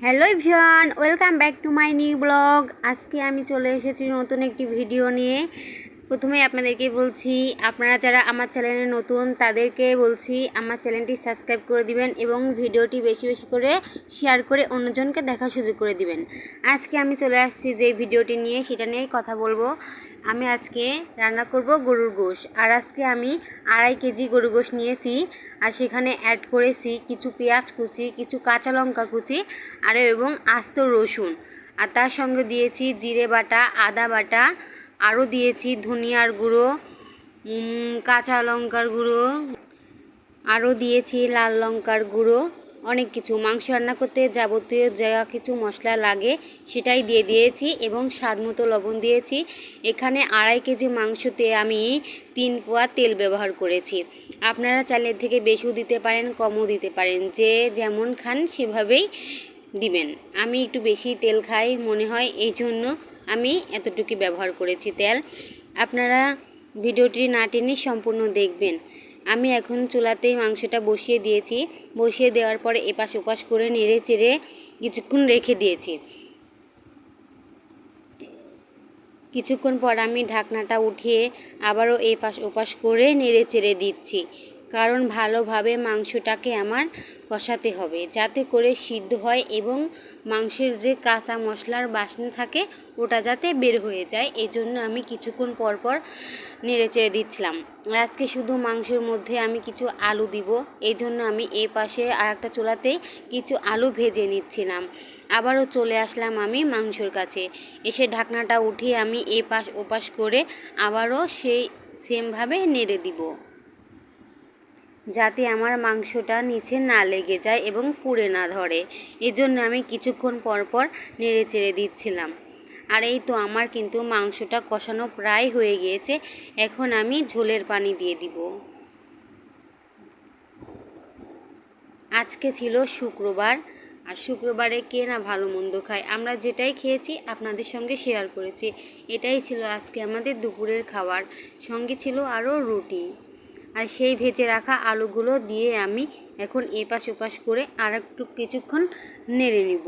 Hello ভিয়ান welcome back to my new blog. আজকে আমি চলে এসেছি নতুন একটি ভিডিও নিয়ে। প্রথমে আপনাদেরকে বলছি, আপনারা যারা আমার চ্যানেলে নতুন, তাদেরকে বলছি আমার চ্যানেলটি সাবস্ক্রাইব করে দিবেন এবং ভিডিওটি বেশি বেশি করে শেয়ার করে অন্যজনকে দেখার সুযোগ করে দিবেন। আজকে আমি চলে আসছি যে ভিডিওটি নিয়ে, সেটা নিয়েই কথা বলব। আমি আজকে রান্না করব গরুর গোশ। আর আজকে আমি আড়াই কেজি গরুর গোশ নিয়েছি। আর সেখানে অ্যাড করেছি কিছু পেঁয়াজ কুচি, কিছু কাঁচা লঙ্কা কুচি, আর এবং আস্ত রসুন। আর তার সঙ্গে দিয়েছি জিরে বাটা, আদা বাটা আরও দিয়েছি ধনিয়ার গুঁড়ো কাঁচা লঙ্কার গুঁড়ো, আরও দিয়েছি লাল লঙ্কার গুঁড়ো, অনেক কিছু। মাংস রান্না করতে যাবতীয় যা কিছু মশলা লাগে সেটাই দিয়ে দিয়েছি এবং স্বাদ মতো লবণ দিয়েছি। এখানে আড়াই কেজি মাংসতে আমি তিন পোয়া তেল ব্যবহার করেছি। আপনারা চালের থেকে বেশিও দিতে পারেন, কমও দিতে পারেন। যে যেমন খান সেভাবেই দিবেন। আমি একটু বেশি তেল খাই মনে হয় এই জন্য আমি এতটুকু ব্যবহার করেছি। তেল, আপনারা ভিডিওটি না টেনে সম্পূর্ণ দেখবেন। আমি এখন চুলাতেই মাংসটা বসিয়ে দিয়েছি। বসিয়ে দেওয়ার পরে এপাশ ওপাশ করে নেড়ে চেড়ে কিছুক্ষণ রেখে দিয়েছি। কিছুক্ষণ পর আমি ঢাকনাটা উঠিয়ে আবারও এপাশ ওপাশ করে নেড়ে চেড়ে দিচ্ছি। কারণ ভালোভাবে মাংসটাকে আমার কষাতে হবে। যাতে করে সিদ্ধ হয় এবং মাংসের যে কাঁচা মশলার বাসনা থাকে, ওটা যাতে বের হয়ে যায়। এই জন্য আমি কিছুক্ষণ পর পর নেড়ে চেড়ে দিচ্ছিলাম। আজকে শুধু মাংসের মধ্যে আমি কিছু আলু দিব। এই জন্য আমি এই পাশে আর একটা চুলাতে কিছু আলু ভেজে নিচ্ছিলাম। আবারও চলে আসলাম আমি মাংসর কাছে। এসে ঢাকনাটা উঠিয়ে আমি এ পাশ ওপাশ করে আবারও সেই সেমভাবে নেড়ে দিব। যাতে আমার মাংসটা নিচে না লেগে যায় এবং পুড়ে না ধরে। এজন্য আমি কিছুক্ষণ পর পর নেড়ে চেড়ে দিচ্ছিলাম। আর এই তো আমার কিন্তু মাংসটা কষানো প্রায় হয়ে গিয়েছে। এখন আমি ঝোলের পানি দিয়ে দিব। আজকে ছিল শুক্রবার, আর শুক্রবারে কে না ভালো মন্দ খায়? আমরা যেটাই খেয়েছি, আপনাদের সঙ্গে শেয়ার করেছি। এটাই ছিল আজকে আমাদের দুপুরের খাবার। সঙ্গে ছিল আরও রুটি। আর সেই ভেজে রাখা আলুগুলো দিয়ে আমি এখন এপাশ ওপাশ করে আর একটু কিছুক্ষণ নেড়ে নিব।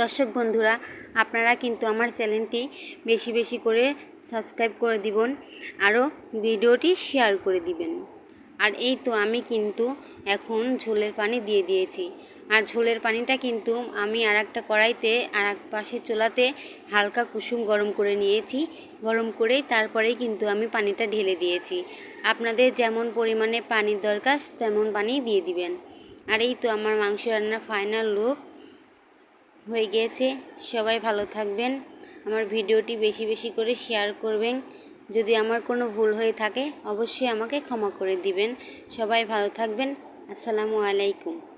দর্শক বন্ধুরা, আপনারা কিন্তু আমার চ্যানেলটি বেশি বেশি করে সাবস্ক্রাইব করে দিবেন, আরও ভিডিওটি শেয়ার করে দিবেন। আর এই তো আমি কিন্তু এখন ঝোলের পানি দিয়ে দিয়েছি। আর ঝোলের পানিটা কিন্তু আমি আর একটা কড়াইতে আর এক পাশে চোলাতে হালকা কুসুম গরম করে নিয়েছি। গরম করেই তারপরেই কিন্তু আমি পানিটা ঢেলে দিয়েছি। আপনাদের যেমন পরিমাণে পানির দরকার, তেমন পানি দিয়ে দিবেন। আর এই তো আমার মাংস রান্নার ফাইনাল লুক হয়ে গিয়েছে। সবাই ভালো থাকবেন। আমার ভিডিওটি বেশি বেশি করে শেয়ার করবেন। যদি আমার কোনো ভুল হয়ে থাকে, অবশ্যই আমাকে ক্ষমা করে দিবেন। সবাই ভালো থাকবেন। আসসালামু আলাইকুম।